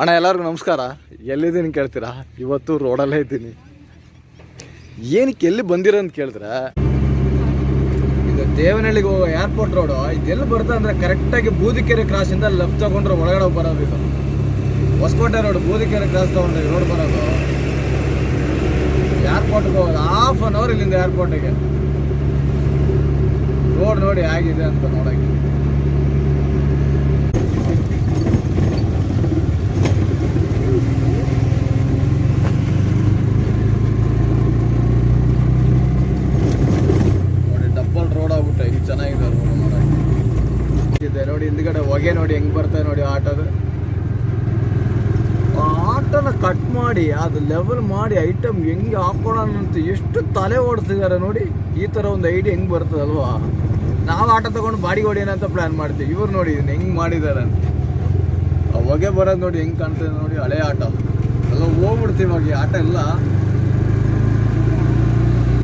ಅಣ್ಣ, ಎಲ್ಲರಿಗೂ ನಮಸ್ಕಾರ. ಎಲ್ಲಿದ್ದೀನಿ ಕೇಳ್ತೀರಾ? ಇವತ್ತು ರೋಡಲ್ಲೇ ಇದ್ದೀನಿ. ಏನಕ್ಕೆ ಎಲ್ಲಿ ಬಂದಿರೋ ಅಂತ ಕೇಳಿದ್ರೆ, ಇದು ದೇವನಹಳ್ಳಿಗೆ ಹೋಗೋ ಏರ್ಪೋರ್ಟ್ ರೋಡು ಇದೆಲ್ಲಿ ಬರ್ತಾ ಅಂದರೆ ಕರೆಕ್ಟಾಗಿ ಬೂದಿಕೆರೆ ಕ್ರಾಸಿಂದ ಲೆಫ್ಟ್ ತಗೊಂಡ್ರೆ ಒಳಗಡೆ ಬರೋದು ಇದು. ಹೊಸಕೋಟೆ ರೋಡ್ ಬೂದಿಕೆರೆ ಕ್ರಾಸ್ ತಗೊಂಡ್ರೆ ರೋಡ್ ಬರೋದು. ಏರ್ಪೋರ್ಟ್ಗೆ ಹೋಗೋದು ಹಾಫ್ ಅನ್ ಅವರ್ ಇಲ್ಲಿಂದ ಏರ್ಪೋರ್ಟಿಗೆ ರೋಡ್ ನೋಡಿ ಆಗಿದೆ ಅಂತ ನೋಡೋಕ್ಕೆ ನೋಡಿ ಡಬ್ಬಲ್ ಇದು ಚೆನ್ನಾಗಿದೆ ನೋಡಕ್ಕೆ ಇದೆ ನೋಡಿ, ಹಿಂದ್ಗಡೆ ಹೊಗೆ ನೋಡಿ, ಹೆಂಗ್ ಬರ್ತದೆ ನೋಡಿ ಆಟೋದು. ಆಟನ ಕಟ್ ಮಾಡಿ, ಅದು ಲೆವೆಲ್ ಮಾಡಿ ಐಟಮ್ ಹೆಂಗೆ ಹಾಕೋಣ ಅಂತ ಎಷ್ಟು ತಲೆ ಓಡಿಸ್ತಿದ್ದಾರೆ ನೋಡಿ. ಈ ಥರ ಒಂದು ಐಡಿಯಾ ಹೆಂಗೆ ಬರ್ತದಲ್ವಾ ನಾವು ಆಟ ತಗೊಂಡು ಬಾಡಿ ಹೊಡಿಯೋಣ ಅಂತ ಪ್ಲ್ಯಾನ್ ಮಾಡ್ತೀವಿ. ಇವ್ರು ನೋಡಿ ಇದನ್ನ ಹೆಂಗೆ ಮಾಡಿದ್ದಾರೆ ಅಂತ. ಹೊಗೆ ಬರೋದು ನೋಡಿ ಹೆಂಗ್ ಕಾಣ್ತದೆ ನೋಡಿ, ಹಳೆ ಆಟ. ಎಲ್ಲ ಹೋಗ್ಬಿಡ್ತೀವಿ ಈ ಆಟ ಎಲ್ಲ.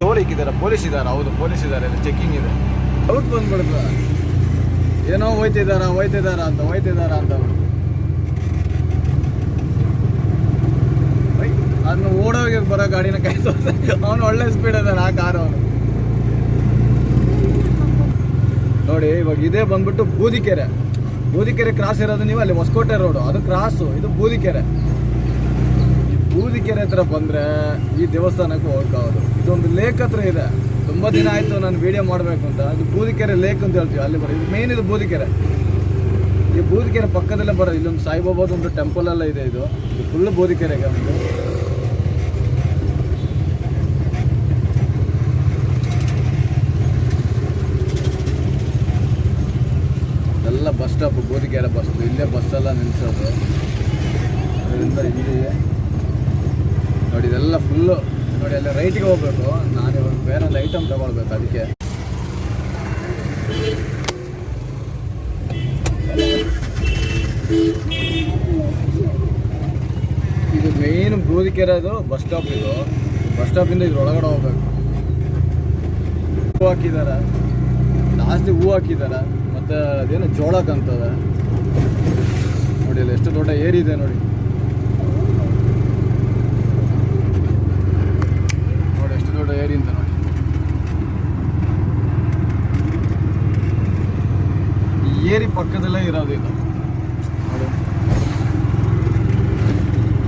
ಟೋಲ್ ಇಕ್ಕಿದ್ದಾರೆ ಪೊಲೀಸ್ ಇದ್ದಾರೆ, ಹೌದು ಪೊಲೀಸ್ ಇದ್ದಾರೆ ಚೆಕಿಂಗ್ ಇದೆ. ಔಟ್ ಬಂದ್ಬಿಡುತ್ತ. ಏನೋ ಹೋಯ್ತಿದಾರ ಹೋಯ್ತಿದಾರ ಅಂತ ಹೋಯ್ತಿದಾರ ಅಂತ ಅದನ್ನ ಓಡೋಗಿ ಬರೋ ಗಾಡಿನ ಕೈ ಅವನು ಒಳ್ಳೆ ಸ್ಪೀಡ್ ಇದಾನೆ ಆ ಕಾರು ಅವನು. ನೋಡಿ, ಇವಾಗ ಇದೇ ಬಂದ್ಬಿಟ್ಟು ಬೂದಿಕೆರೆ. ಬೂದಿಕೆರೆ ಕ್ರಾಸ್ ಇರೋದು ನೀವು ಅಲ್ಲಿ ಹೊಸಕೋಟೆ ರೋಡು ಅದು ಕ್ರಾಸು ಇದು ಬೂದಿಕೆರೆ. ಈ ಬೂದಿಕೆರೆ ಹತ್ರ ಬಂದರೆ ಈ ದೇವಸ್ಥಾನಕ್ಕೆ ಹೋಗಕ್ಕಾಗೋದು ಇದೊಂದು ಲೇಕ್ ಹತ್ರ ಇದೆ. ತುಂಬಾ ದಿನ ಆಯ್ತು ನಾನು ವಿಡಿಯೋ ಮಾಡಬೇಕು ಅಂತ. ಅದು ಬೂದಿಕೆರೆ ಲೇಕ್ ಅಂತ ಹೇಳ್ತೀವಿ ಅಲ್ಲಿ ಬರೋದು ಇದು ಮೇನ್ ಇದು ಬೂದಿಕೆರೆ. ಈ ಬೂದಿಕೆರೆ ಪಕ್ಕದಲ್ಲೇ ಬರೋದು ಇಲ್ಲೊಂದು ಸಾಯಿಬಾಬಾದ ಒಂದು ಟೆಂಪಲ್ ಎಲ್ಲ ಇದೆ ಇದು. ಇದು ಫುಲ್ ಬೂದಿಕೆರೆಗೆ ಒಂದು ಎಲ್ಲ ಬಸ್ ಸ್ಟಾಪ್ ಬೂದಿಕೆರೆ ಬಸ್ ಇಲ್ಲೇ ಬಸ್ ಎಲ್ಲ ನಿಲ್ಸೋದು. ಅದರಿಂದ ಇಲ್ಲಿ ನೋಡಿ, ಇದೆಲ್ಲ ಫುಲ್ಲು ನೋಡಿ ಎಲ್ಲ ರೈಟಿಗೆ ಹೋಗ್ಬೇಕು. ನಾನು ಇವಾಗ ಬೇರೆ ಒಂದು ಐಟಮ್ ತಗೊಳ್ಬೇಕು ಅದಕ್ಕೆ. ಇದು ಮೇನ್ ಬೂದಿಕೆರೆದು ಬಸ್ ಸ್ಟಾಪ್ ಇದು. ಬಸ್ ಸ್ಟಾಪಿಂದ ಇದ್ರ ಒಳಗಡೆ ಹೋಗ್ಬೇಕು. ಹೂ ಹಾಕಿದಾರ. ಜಾಸ್ತಿ ಹೂ ಹಾಕಿದಾರ. ಮತ್ತು ಅದೇನು ಜೋಳ ಕಾಣ್ತದೆ ನೋಡಿ ಎಷ್ಟು ದೊಡ್ಡ ಏರಿ ಇದೆ ನೋಡಿ ನೋಡಿ ಎಷ್ಟು ದೊಡ್ಡ ಏರಿ ಅಂತ ನೋಡಿ ಈ ಏರಿ ಪಕ್ಕದಲ್ಲೇ ಇರೋದು ಇದು.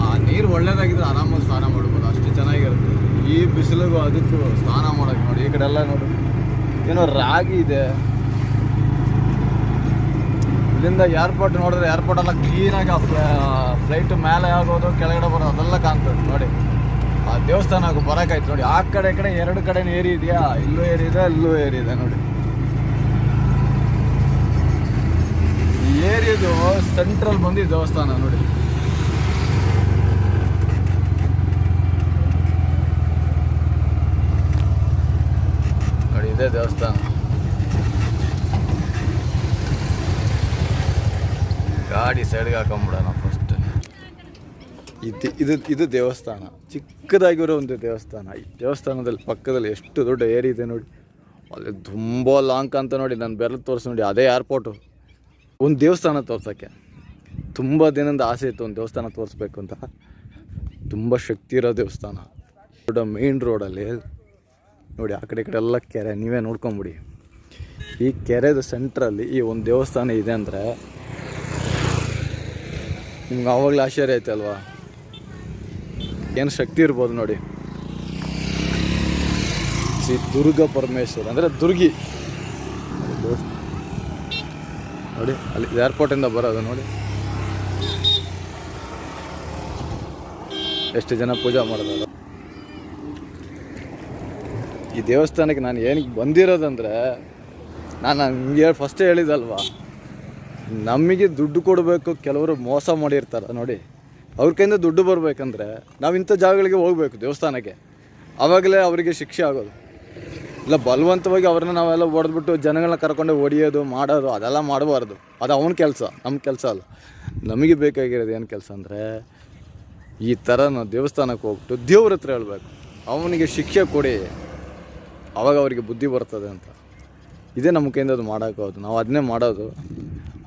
ಆ, ನೀರು ಒಳ್ಳೇದಾಗಿದ್ರೆ ಆರಾಮಾಗಿ ಸ್ನಾನ ಮಾಡ್ಬೋದು. ಅಷ್ಟು ಚೆನ್ನಾಗಿರುತ್ತೆ. ಈ ಬಿಸಿಲಿಗೂ ಅದಕ್ಕೂ ಸ್ನಾನ ಮಾಡೋಕೆ ನೋಡಿ, ಈ ಕಡೆ ಎಲ್ಲ ನೋಡಿ. ಏನೋ ರಾಗಿ ಇದೆ. ಇಲ್ಲಿಂದ ಏರ್ಪೋರ್ಟ್ ನೋಡಿದ್ರೆ ಏರ್ಪೋರ್ಟ್ ಎಲ್ಲ ಕ್ಲೀನಾಗಿ ಫ್ಲೈಟ್ ಮೇಲೆ ಆಗೋದು, ಕೆಳಗಡೆ ಬರೋದು, ಅದೆಲ್ಲ ಕಾಣ್ತದೆ ನೋಡಿ. ಆ ದೇವಸ್ಥಾನ ಬರೋಕ್ಕಾಯ್ತು ನೋಡಿ. ಆ ಕಡೆ ಕಡೆ ಎರಡು ಕಡೆ ಏರಿ ಇದೆಯಾ? ಇಲ್ಲೂ ಏರಿ ಇದೆ, ಅಲ್ಲೂ ಏರಿ ಇದೆ ನೋಡಿ. ಏರಿಯದು ಸೆಂಟ್ರಲ್ ಬಂದು ದೇವಸ್ಥಾನ ನೋಡಿ. ನೋಡಿ, ಇದೇ ದೇವಸ್ಥಾನ. ಗಾಡಿ ಸೈಡ್ಗೆ ಹಾಕೊಂಬಿಡೋಣ ಫಸ್ಟ್ ಇದು ಇದು ಇದು ದೇವಸ್ಥಾನ. ಚಿಕ್ಕದಾಗಿರೋ ಒಂದು ದೇವಸ್ಥಾನ. ಈ ದೇವಸ್ಥಾನದಲ್ಲಿ ಪಕ್ಕದಲ್ಲಿ ಎಷ್ಟು ದೊಡ್ಡ ಏರಿ ಇದೆ ನೋಡಿ. ಅಲ್ಲಿ ತುಂಬ ಲಾಂಗ್ ಅಂತ ನೋಡಿ, ನಾನು ಬೆರಳು ತೋರಿಸಿ ನೋಡಿ, ಅದೇ ಏರ್ಪೋರ್ಟು ಒಂದು ದೇವಸ್ಥಾನ ತೋರ್ಸೋಕ್ಕೆ. ತುಂಬ ದಿನದ ಆಸೆ ಇತ್ತು ಒಂದು ದೇವಸ್ಥಾನ ತೋರಿಸ್ಬೇಕು ಅಂತ. ತುಂಬ ಶಕ್ತಿ ಇರೋ ದೇವಸ್ಥಾನ. ದೊಡ್ಡ ಮೇನ್ ರೋಡಲ್ಲಿ ನೋಡಿ, ಆ ಕಡೆ ಕಡೆ ಎಲ್ಲ ಕೆರೆ. ನೀವೇ ನೋಡ್ಕೊಂಬಿಡಿ. ಈ ಕೆರೆದು ಸೆಂಟ್ರಲ್ಲಿ ಈ ಒಂದು ದೇವಸ್ಥಾನ ಇದೆ ಅಂದರೆ ನಿಮ್ಗೆ ಆವಾಗಲೇ ಆಶ್ಚರ್ಯ ಐತೆ ಅಲ್ವಾ? ಏನು ಶಕ್ತಿ ಇರ್ಬೋದು ನೋಡಿ. ಶ್ರೀ ದುರ್ಗ ಪರಮೇಶ್ವರ್, ಅಂದರೆ ದುರ್ಗಿ. ನೋಡಿ, ಅಲ್ಲಿ ಏರ್ಪೋರ್ಟಿಂದ ಬರೋದು ನೋಡಿ. ಎಷ್ಟು ಜನ ಪೂಜೆ ಮಾಡಿದ್ರು ಈ ದೇವಸ್ಥಾನಕ್ಕೆ ನಾನು ಏನಕ್ಕೆ ಬಂದಿರೋದಂದರೆ, ನಾನು ಹಂಗೆ ಫಸ್ಟ್ ಹೇಳಿದಲ್ವಾ, ನಮಗೆ ದುಡ್ಡು ಕೊಡಬೇಕು, ಕೆಲವರು ಮೋಸ ಮಾಡಿರ್ತಾರೆ ನೋಡಿ. ಅವ್ರ ಕೈಯಿಂದ ದುಡ್ಡು ಬರಬೇಕಂದ್ರೆ ನಾವು ಇಂಥ ಜಾಗಗಳಿಗೆ ಹೋಗಬೇಕು ದೇವಸ್ಥಾನಕ್ಕೆ. ಆವಾಗಲೇ ಅವರಿಗೆ ಶಿಕ್ಷೆ ಆಗೋದು. ಇಲ್ಲ, ಬಲವಂತವಾಗಿ ಅವ್ರನ್ನ ನಾವೆಲ್ಲ ಹೊಡೆದ್ಬಿಟ್ಟು ಜನಗಳನ್ನ ಕರ್ಕೊಂಡು ಹೊಡಿಯೋದು, ಮಾಡೋದು, ಅದೆಲ್ಲ ಮಾಡಬಾರ್ದು. ಅದು ಅವನ ಕೆಲಸ ನಮ್ಮ ಕೆಲಸ ಅಲ್ಲ. ನಮಗೆ ಬೇಕಾಗಿರೋದು ಏನು ಕೆಲಸ ಅಂದರೆ, ಈ ಥರ ನಾವು ದೇವಸ್ಥಾನಕ್ಕೆ ಹೋಗ್ಬಿಟ್ಟು ದೇವ್ರ ಹತ್ರ ಹೇಳ್ಬೇಕು. ಅವನಿಗೆ ಶಿಕ್ಷೆ ಕೊಡಿ. ಅವಾಗ ಅವರಿಗೆ ಬುದ್ಧಿ ಬರ್ತದೆ ಅಂತ. ಇದೇ ನಮ್ಮ ಕೈಯಿಂದ ಅದು ಮಾಡೋಕ್ಕೋದು ನಾವು ಅದನ್ನೇ ಮಾಡೋದು.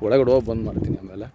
ಒಳಗಡೆ ಹೋಗಿ ಬಂದ್ ಮಾಡ್ತೀನಿ ಆಮೇಲೆ.